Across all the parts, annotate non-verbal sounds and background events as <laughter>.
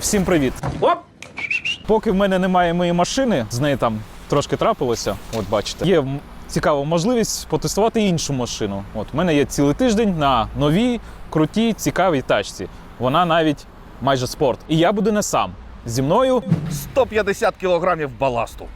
Всім привіт! Оп! Поки в мене немає моєї машини, з нею там трошки трапилося. От бачите, є цікава можливість потестувати іншу машину. От в мене є цілий тиждень на новій, крутій, цікавій тачці. Вона навіть майже спорт. І я буду не сам. Зі мною 150 кілограмів баласту.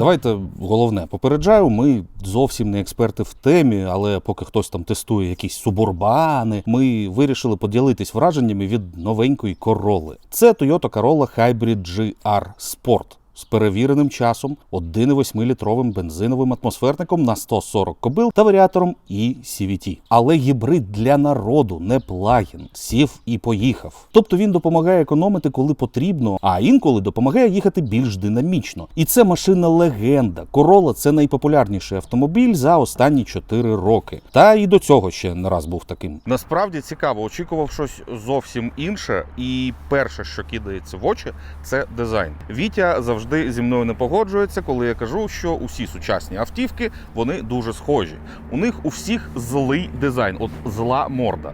Давайте головне попереджаю. Ми зовсім не експерти в темі, але поки хтось там тестує якісь субурбани, ми вирішили поділитись враженнями від новенької короли. Це Toyota Corolla Hybrid GR Sport з перевіреним часом 1,8-літровим бензиновим атмосферником на 140 кобил та варіатором і CVT. Але гібрид для народу, не плагін. Сів і поїхав. Тобто він допомагає економити, коли потрібно, а інколи допомагає їхати більш динамічно. І це машина легенда. Corolla – це найпопулярніший автомобіль за останні 4 роки. Та і до цього ще не раз був таким. Насправді цікаво, очікував щось зовсім інше, і перше, що кидається в очі, це дизайн. Вітя завжди зі мною не погоджується, коли я кажу, що усі сучасні автівки вони дуже схожі. У них у всіх злий дизайн, от зла морда.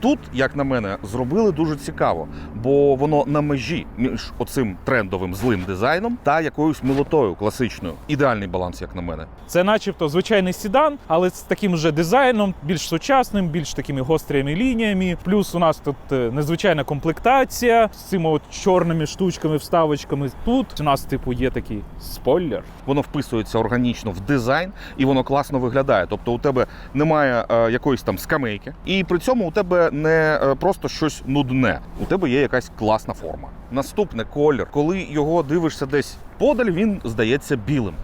Тут, як на мене, зробили дуже цікаво, бо воно на межі між оцим трендовим злим дизайном та якоюсь милотою класичною. Ідеальний баланс, як на мене. це, начебто, звичайний седан, але з таким же дизайном, більш сучасним, більш такими гострими лініями. Плюс у нас тут е, незвичайна комплектація з цими от чорними штучками, вставочками. Тут у нас, типу, є такий спойлер. воно вписується органічно в дизайн і воно класно виглядає. Тобто у тебе немає е, якоїсь там скамейки, і при цьому у тебе не е, просто щось нудне. У тебе є якась класна форма. Наступне колір, коли його дивишся десь подаль, він здається білим.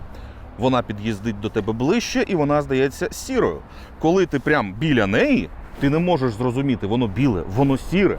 Вона під'їздить до тебе ближче, і вона здається сірою. Коли ти прям біля неї, ти не можеш зрозуміти, воно біле, воно сіре,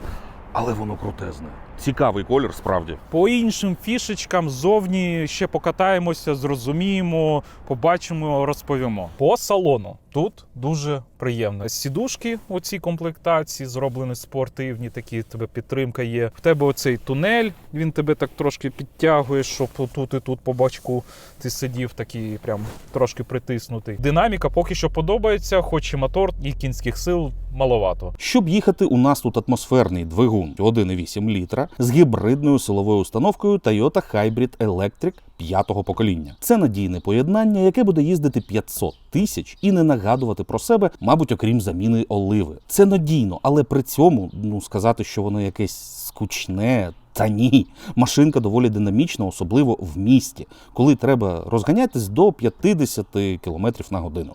але воно крутезне. Цікавий колір, справді. По іншим фішечкам ззовні ще покатаємося, зрозуміємо, побачимо, розповімо. По салону тут дуже приємно. Сідушки у цій комплектації зроблені спортивні, такі в тебе підтримка є. В тебе оцей тунель, він тебе так трошки підтягує, щоб тут і тут по бачку ти сидів такий прям трошки притиснутий. Динаміка поки що подобається, хоч і мотор і кінських сил маловато. Щоб їхати, у нас тут атмосферний двигун 1,8 літра з гібридною силовою установкою Toyota Hybrid Electric п'ятого покоління. Це надійне поєднання, яке буде їздити 500 тисяч і не нагадувати про себе, мабуть, окрім заміни оливи. Це надійно, але при цьому ну сказати, що воно якесь скучне. Та ні, машинка доволі динамічна, особливо в місті, коли треба розганятись до 50 км на годину.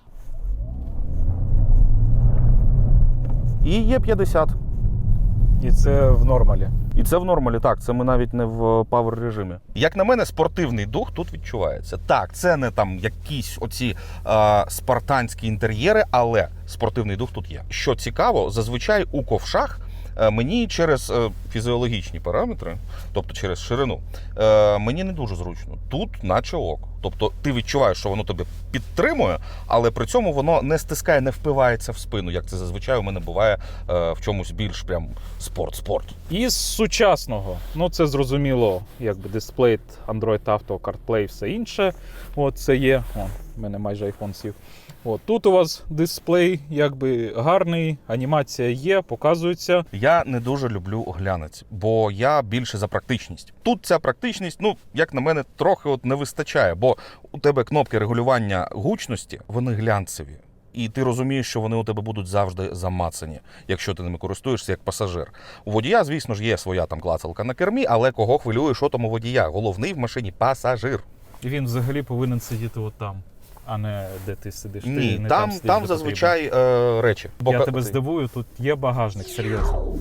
І є 50. І це в нормалі. І це в нормалі, так. Це ми навіть не в павер режимі. Як на мене, спортивний дух тут відчувається. Так, це не там якісь оці е, спартанські інтер'єри, але спортивний дух тут є. Що цікаво, зазвичай у ковшах. Е, Мені через е, фізіологічні параметри, тобто через ширину, е, мені не дуже зручно. Тут, наче ок. Тобто, ти відчуваєш, що воно тебе підтримує, але при цьому воно не стискає, не впивається в спину, як це зазвичай у мене буває в чомусь більш прям спорт-спорт. І з сучасного, ну це зрозуміло, якби дисплей, Android Auto, CarPlay, все інше. От це є. О, в мене майже iPhone сів. От тут у вас дисплей, якби гарний, анімація є, показується. Я не дуже люблю глянець, бо я більше за практичність. Тут ця практичність, ну як на мене, трохи от не вистачає, бо у тебе кнопки регулювання гучності, вони глянцеві. І ти розумієш, що вони у тебе будуть завжди замацані, якщо ти ними користуєшся як пасажир. У водія, звісно ж, є своя там клацалка на кермі, але кого хвилює, що там у водія? Головний в машині пасажир. І він взагалі повинен сидіти отам, а не де ти сидиш. ти не там, сидиш, там зазвичай е, речі. потрібно. Я тебе здивую, тут є багажник, серйозно.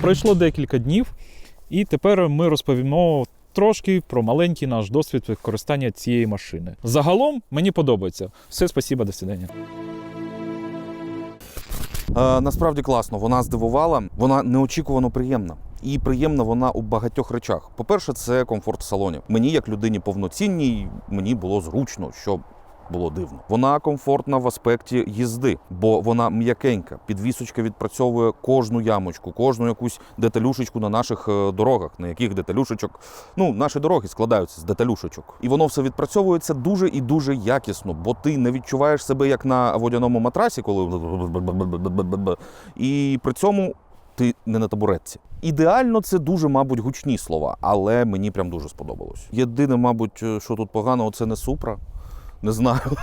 Пройшло декілька днів, і тепер ми розповімо трошки про маленький наш досвід використання цієї машини. Загалом мені подобається. Все, спасибо, до свидання. Е, насправді класно, вона здивувала, вона неочікувано приємна. І приємна вона у багатьох речах. По-перше, це комфорт в салоні. Мені, як людині повноцінній, мені було зручно, що було дивно. Вона комфортна в аспекті їзди, бо вона м'якенька. Підвісочка відпрацьовує кожну ямочку, кожну якусь деталюшечку на наших е, дорогах, на яких деталюшечок. Ну, наші дороги складаються з деталюшечок. І воно все відпрацьовується дуже і дуже якісно, бо ти не відчуваєш себе як на водяному матрасі, коли і при цьому ти не на табуретці. Ідеально це дуже, мабуть, гучні слова, але мені прям дуже сподобалось. Єдине, мабуть, що тут погано, це не супра. Не знаю. <laughs>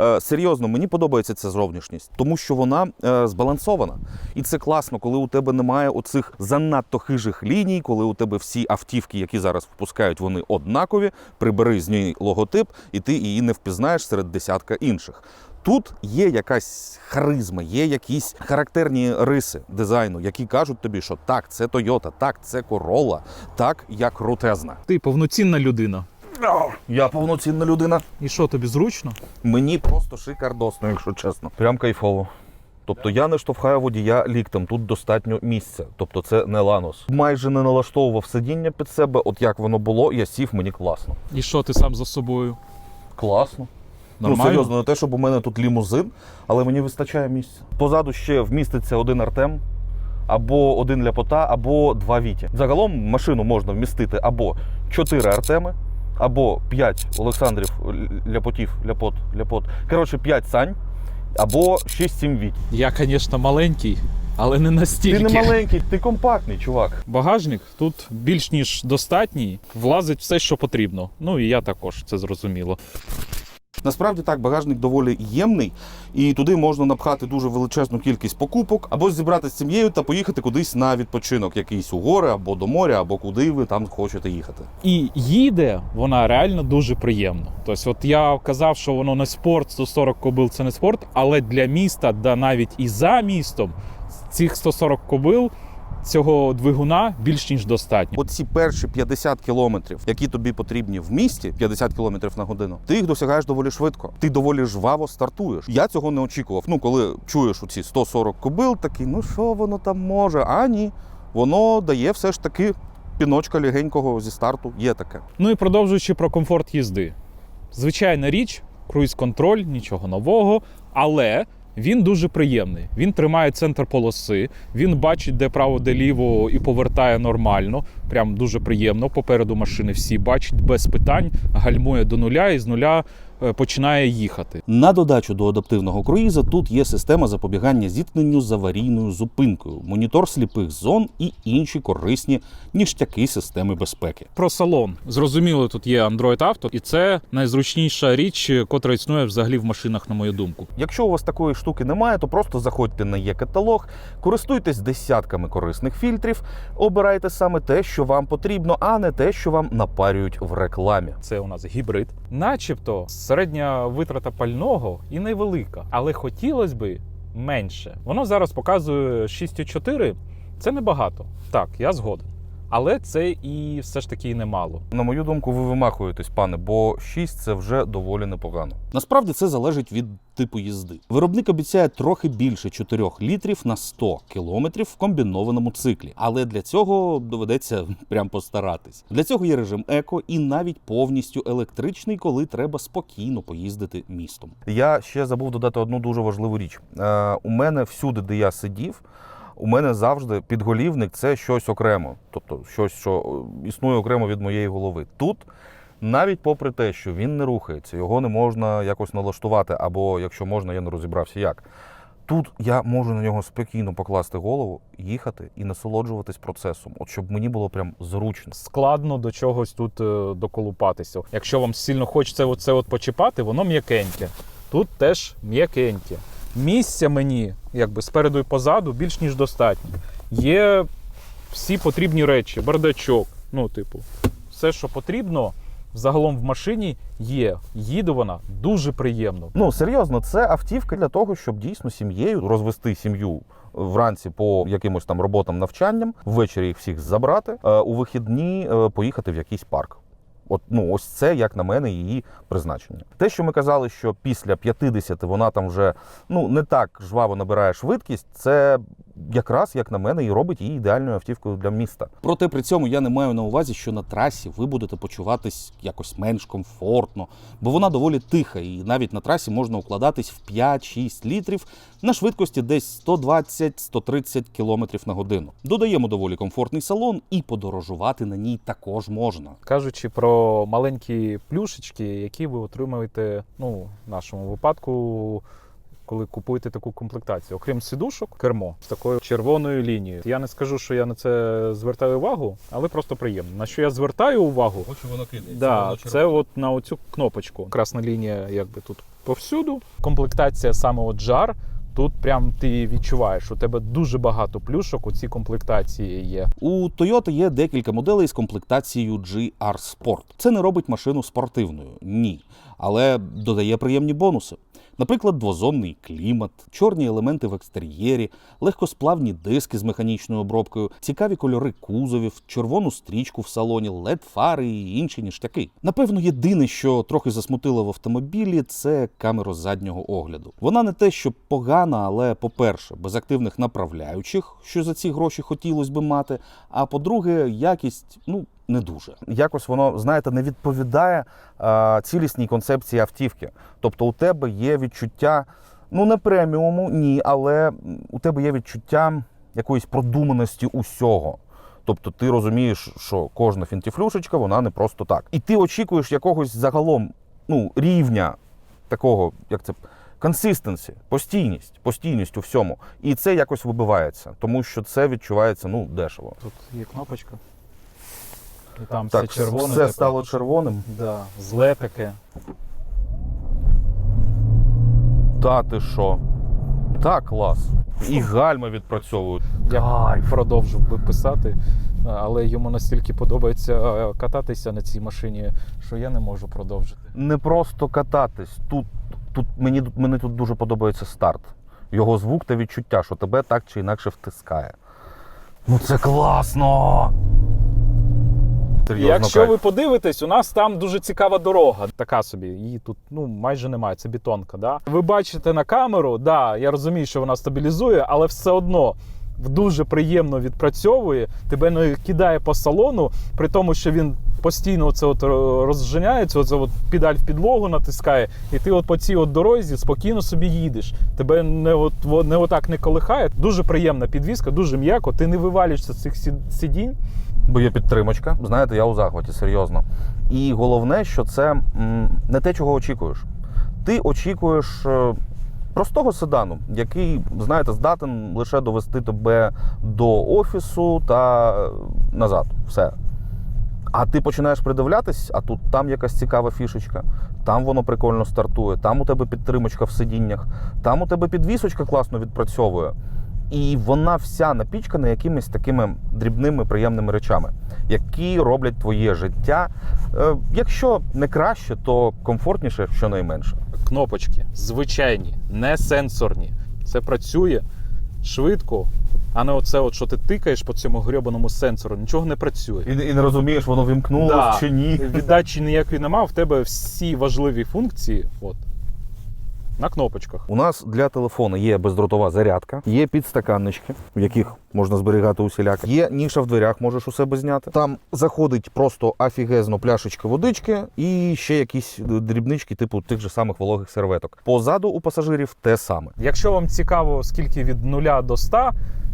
Е, Серйозно, мені подобається ця зовнішність, тому що вона е, збалансована. І це класно, коли у тебе немає оцих занадто хижих ліній, коли у тебе всі автівки, які зараз впускають, вони однакові. Прибери з неї логотип, і ти її не впізнаєш серед десятка інших. Тут є якась харизма, є якісь характерні риси дизайну, які кажуть тобі, що так, це Toyota, так, це Corolla, так, я крутезна. Ти повноцінна людина. Я повноцінна людина. І що тобі зручно? Мені просто шикардосно, якщо чесно. Прям кайфово. Тобто я не штовхаю водія ліктем, тут достатньо місця. Тобто це не ланос. Майже не налаштовував сидіння під себе. От як воно було, я сів, мені класно. І що ти сам за собою? Класно. Ну, серйозно, не те, щоб у мене тут лімузин, але мені вистачає місця. Позаду ще вміститься один артем, або один ляпота, або два віті. Загалом машину можна вмістити або чотири артеми, або п'ять Олександрів ляпотів, ляпот, ляпот. Коротше, п'ять сань, або 6-7 віті. Я, звісно, маленький, але не настільки. Ти не маленький, ти компактний, чувак. Багажник тут більш ніж достатній, влазить все, що потрібно. Ну і я також, це зрозуміло. Насправді так, багажник доволі ємний, і туди можна напхати дуже величезну кількість покупок, або зібрати з сім'єю та поїхати кудись на відпочинок, якийсь у гори, або до моря, або куди ви там хочете їхати. І їде вона реально дуже приємно. Тобто, от я казав, що воно не спорт, 140 кобил це не спорт, але для міста, да навіть і за містом, цих 140 кобил цього двигуна більш ніж достатньо. Оці перші 50 кілометрів, які тобі потрібні в місті, 50 кілометрів на годину, ти їх досягаєш доволі швидко. Ти доволі жваво стартуєш. Я цього не очікував. Ну, коли чуєш оці 140 кобил, такий, ну що воно там може? А ні, воно дає все ж таки піночка легенького зі старту. Є таке. Ну і продовжуючи про комфорт їзди. Звичайна річ, круїз-контроль, нічого нового, але він дуже приємний. Він тримає центр полоси, він бачить, де право, де ліво, і повертає нормально. Прям дуже приємно. Попереду машини всі бачать без питань, гальмує до нуля і з нуля починає їхати. На додачу до адаптивного круїза тут є система запобігання зіткненню з аварійною зупинкою, монітор сліпих зон і інші корисні ніштяки системи безпеки. Про салон. Зрозуміло, тут є Android Auto, і це найзручніша річ, котра існує взагалі в машинах, на мою думку. Якщо у вас такої штуки немає, то просто заходьте на є-каталог, користуйтесь десятками корисних фільтрів, обирайте саме те, що вам потрібно, а не те, що вам напарюють в рекламі. Це у нас гібрид. Начебто середня витрата пального і невелика, але хотілося би менше. Воно зараз показує 6,4. Це небагато. Так, я згоден. Але це і все ж таки і немало. На мою думку, ви вимахуєтесь, пане, бо 6 це вже доволі непогано. Насправді це залежить від типу їзди. Виробник обіцяє трохи більше 4 літрів на 100 кілометрів в комбінованому циклі, але для цього доведеться прям постаратись. Для цього є режим еко і навіть повністю електричний, коли треба спокійно поїздити містом. Я ще забув додати одну дуже важливу річ. Е, у мене всюди, де я сидів, у мене завжди підголівник це щось окремо, тобто щось, що е, існує окремо від моєї голови. Тут, навіть попри те, що він не рухається, його не можна якось налаштувати, або якщо можна, я не розібрався як. Тут я можу на нього спокійно покласти голову, їхати і насолоджуватись процесом, от щоб мені було прям зручно. Складно до чогось тут е, доколупатися. Якщо вам сильно хочеться оце от почіпати, воно м'якеньке. Тут теж м'якеньке. Місця мені, якби спереду і позаду, більш ніж достатньо. Є всі потрібні речі, бардачок. Ну, типу, все, що потрібно, загалом в машині є. Їде вона дуже приємно. Ну серйозно, це автівка для того, щоб дійсно сім'єю розвести сім'ю вранці по якимось там роботам, навчанням, ввечері їх всіх забрати, е, у вихідні е, поїхати в якийсь парк. От ну ось це, як на мене, її призначення. Те, що ми казали, що після 50 вона там вже ну не так жваво набирає швидкість, це якраз, як на мене, і робить її ідеальною автівкою для міста. Проте при цьому я не маю на увазі, що на трасі ви будете почуватись якось менш комфортно, бо вона доволі тиха, і навіть на трасі можна укладатись в 5-6 літрів на швидкості десь 120-130 км на годину. Додаємо доволі комфортний салон, і подорожувати на ній також можна. Кажучи про маленькі плюшечки, які ви отримуєте, ну, в нашому випадку, коли купуєте таку комплектацію. Окрім сидушок, кермо з такою червоною лінією. Я не скажу, що я на це звертаю увагу, але просто приємно. На що я звертаю увагу? Хочу воно кидає. Да, це от на оцю кнопочку. Красна лінія, якби тут повсюду. Комплектація саме от жар. Тут прям ти відчуваєш, у тебе дуже багато плюшок у цій комплектації є. У Toyota є декілька моделей з комплектацією GR Sport. Це не робить машину спортивною, ні, але додає приємні бонуси. Наприклад, двозонний клімат, чорні елементи в екстер'єрі, легкосплавні диски з механічною обробкою, цікаві кольори кузовів, червону стрічку в салоні, led фари і інші ніштяки. Напевно, єдине, що трохи засмутило в автомобілі, це камера заднього огляду. Вона не те, що погана, але по-перше, без активних направляючих, що за ці гроші хотілося би мати. А по-друге, якість ну не дуже. Якось воно, знаєте, не відповідає е, цілісній концепції автівки. Тобто у тебе є відчуття, ну не преміуму, ні, але у тебе є відчуття якоїсь продуманості усього. Тобто ти розумієш, що кожна фінтіфлюшечка, вона не просто так. І ти очікуєш якогось загалом ну, рівня такого, як це. Консистенсі, постійність, постійність у всьому. І це якось вибивається, тому що це відчувається ну, дешево. Тут є кнопочка. І там Так, все червоне. все таке. стало червоним. Да, зле таке. Та ти що? Та клас. І гальма відпрацьовують. Я Кайф. продовжив би писати, але йому настільки подобається е, кататися на цій машині, що я не можу продовжити. Не просто кататись. Тут, тут мені, мені тут дуже подобається старт. Його звук та відчуття, що тебе так чи інакше втискає. Ну це класно! Серйозно, Якщо кайф. ви подивитесь, у нас там дуже цікава дорога. Така собі, її тут ну майже немає. Це бетонка. Да? Ви бачите на камеру, да, я розумію, що вона стабілізує, але все одно. Дуже приємно відпрацьовує, тебе не кидає по салону, при тому, що він постійно оце от розженяється, оце от педаль в підлогу натискає, і ти от по цій от дорозі спокійно собі їдеш. Тебе не от не отак не колихає. Дуже приємна підвізка, дуже м'яко. Ти не вивалюєшся з цих сидінь. Бо є підтримочка. Знаєте, я у захваті, серйозно. І головне, що це не те, чого очікуєш. Ти очікуєш е, простого седану, який, знаєте, здатен лише довести тебе до офісу та е, назад. Все. А ти починаєш придивлятись, а тут там якась цікава фішечка, там воно прикольно стартує, там у тебе підтримочка в сидіннях, там у тебе підвісочка класно відпрацьовує. І вона вся напічкана якимись такими дрібними приємними речами, які роблять твоє життя, е, якщо не краще, то комфортніше щонайменше. кнопочки звичайні, не сенсорні. Це працює швидко, а не оце, от, що ти тикаєш по цьому грьобаному сенсору, нічого не працює. І, і не розумієш, воно вімкнулося Да. чи ні. Віддачі ніякої немає, в тебе всі важливі функції от, на кнопочках. У нас для телефону є бездротова зарядка, є підстаканнички, в яких можна зберігати усіляко. Є ніша в дверях, можеш у себе зняти. Там заходить просто офігезно пляшечка водички і ще якісь дрібнички, типу тих же самих вологих серветок. Позаду у пасажирів те саме. Якщо вам цікаво, скільки від 0 до 100,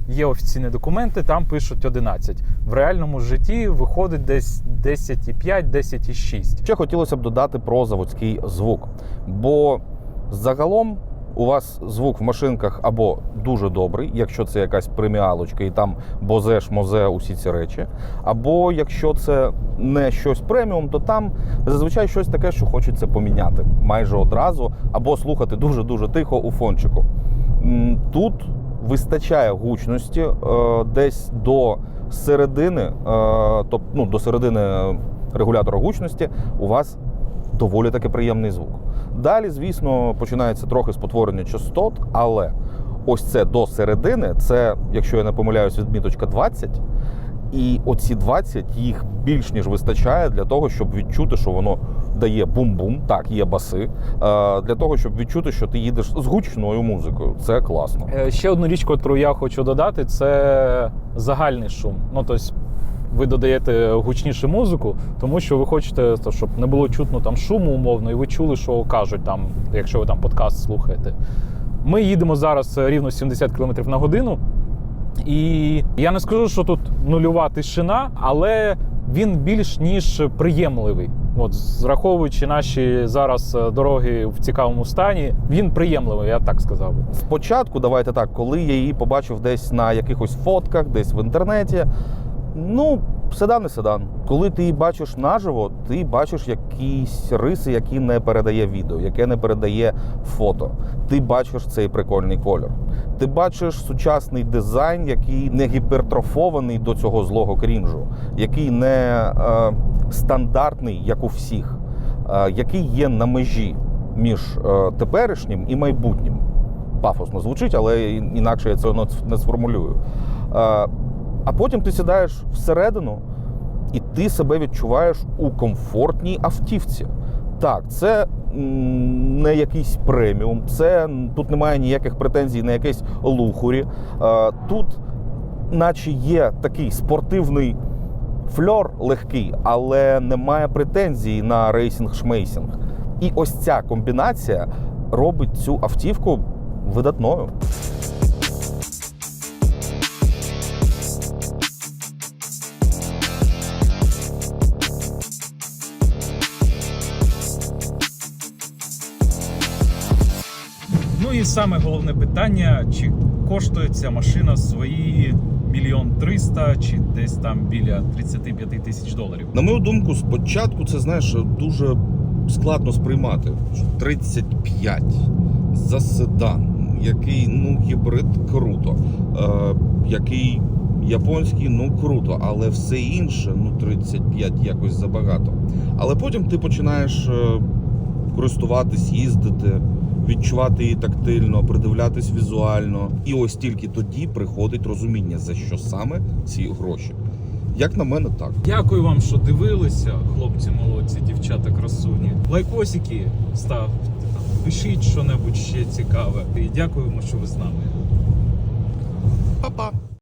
є офіційні документи, там пишуть 11. В реальному житті виходить десь 10,5, 10,6. Ще хотілося б додати про заводський звук. Бо загалом у вас звук в машинках або дуже добрий, якщо це якась преміалочка і там бозеш, мозе, усі ці речі. Або якщо це не щось преміум, то там зазвичай щось таке, що хочеться поміняти майже одразу, або слухати дуже-дуже тихо у фончику. Тут вистачає гучності е, десь до середини, тобто ну, до середини регулятора гучності у вас доволі таки приємний звук. Далі, звісно, починається трохи спотворення частот, але ось це до середини, це, якщо я не помиляюсь, відміточка 20. І оці 20 їх більш ніж вистачає для того, щоб відчути, що воно дає бум-бум. Так, є баси. е, Для того, щоб відчути, що ти їдеш з гучною музикою. Це класно. Е, Ще одну річ, яку я хочу додати, це загальний шум. Ну, тобто, ви додаєте гучнішу музику, тому що ви хочете, щоб не було чутно там шуму умовно, і ви чули, що кажуть там, якщо ви там подкаст слухаєте. Ми їдемо зараз рівно 70 км на годину. І я не скажу, що тут нульова тишина, але він більш ніж приємливий. От, зраховуючи наші зараз е, дороги в цікавому стані, він приємливий, я так сказав. Спочатку, давайте так, коли я її побачив десь на якихось фотках, десь в інтернеті. Ну, седан не седан. Коли ти бачиш наживо, ти бачиш якісь риси, які не передає відео, яке не передає фото. Ти бачиш цей прикольний кольор. Ти бачиш сучасний дизайн, який не гіпертрофований до цього злого крінжу, який не е, стандартний, як у всіх, е, який є на межі між е, теперішнім і майбутнім. Пафосно звучить, але інакше я не- не сформулюю. Е, а потім ти сідаєш всередину, і ти себе відчуваєш у комфортній автівці. Так, це не якийсь преміум, це тут немає ніяких претензій на якесь лухурі. Тут, наче є такий спортивний фльор легкий, але немає претензій на рейсінг-шмейсінг. І ось ця комбінація робить цю автівку видатною. І саме головне питання: чи коштує ця машина свої мільйон триста, чи десь там біля 35 тисяч доларів? На мою думку, спочатку це знаєш дуже складно сприймати. 35 за седан, який ну гібрид круто, е, який японський, ну круто, але все інше, ну 35 якось забагато. Але потім ти починаєш е, користуватись, їздити. Відчувати її тактильно, придивлятись візуально, і ось тільки тоді приходить розуміння, за що саме ці гроші. Як на мене, так. Дякую вам, що дивилися, хлопці молодці, дівчата красуні. Лайкосики ставте, пишіть що-небудь ще цікаве. І дякуємо, що ви з нами. Па-па!